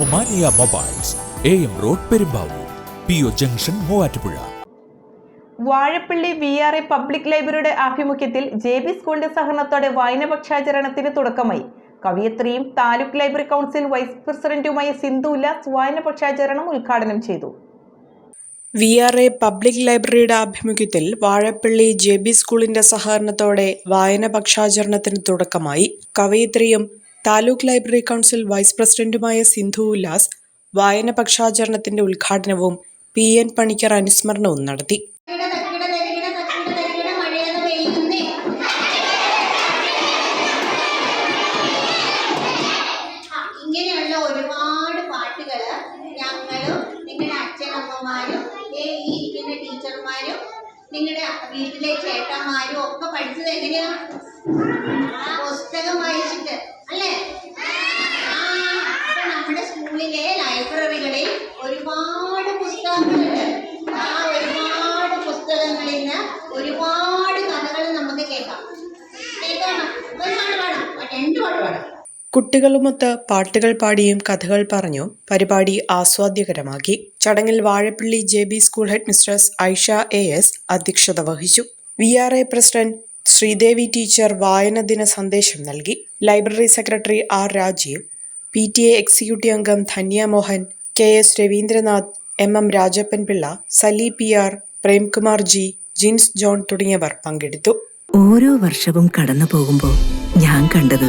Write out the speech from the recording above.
Omania mobiles A M road Perumbavoor P O junction Muvattupuzha. Vazhappally V R A public ലൈബ്രറിയുടെ ആഭിമുഖ്യത്തിൽ J B സ്കൂളിന്റെ സഹകരണത്തോടെ വായനപക്ഷാചരണത്തിന് തുടക്കമായി. കവിയത്രിയും താലൂക്ക് ലൈബ്രറി കൗൺസിൽ വൈസ് പ്രസിഡന്റുമായ സിന്ധു ഉല്ലാസ് വായനപക്ഷാചരണം ഉദ്ഘാടനം ചെയ്തു. വി ആർ എ പബ്ലിക് ലൈബ്രറിയുടെ ആഭിമുഖ്യത്തിൽ വാഴപ്പള്ളി ജെ ബി സ്കൂളിന്റെ സഹകരണത്തോടെ വായന പക്ഷാചരണത്തിന് തുടക്കമായി. കവയിത്രിയും താലൂക്ക് ലൈബ്രറി കൗൺസിൽ വൈസ് പ്രസിഡന്റുമായ സിന്ധു ഉല്ലാസ് വായന പക്ഷാചരണത്തിന്റെ ഉദ്ഘാടനവും പി എൻ പണിക്കർ അനുസ്മരണവും നടത്തി. ഇങ്ങനെയുള്ള ഒരുപാട് പാട്ടുകൾ ഞങ്ങളും നിങ്ങളുടെ അച്ഛനമ്മമാരും ടീച്ചർമാരും നിങ്ങളുടെ വീട്ടിലെ ചേട്ടന്മാരും ഒക്കെ പഠിച്ചത് എങ്ങനെയാ കുട്ടികളുമൊത്ത് പാട്ടുകൾ പാടിയും കഥകൾ പറഞ്ഞും പരിപാടി ആസ്വാദ്യകരമാക്കി. ചടങ്ങിൽ Vazhappally J B school headmistress Aisha A S അധ്യക്ഷത വഹിച്ചു. V R A president Sreedevi teacher വായന ദിന സന്ദേശം നൽകി. Library secretary R Rajeev P T A executive അംഗം Dhanya Mohan K S Ravindranath M M Rajappan Pillai Sali P R Premkumar G Jins John തുടങ്ങിയവർ പങ്കെടുത്തു. ഓരോ വർഷവും കടന്നു പോകുമ്പോൾ ഞാൻ കണ്ടത്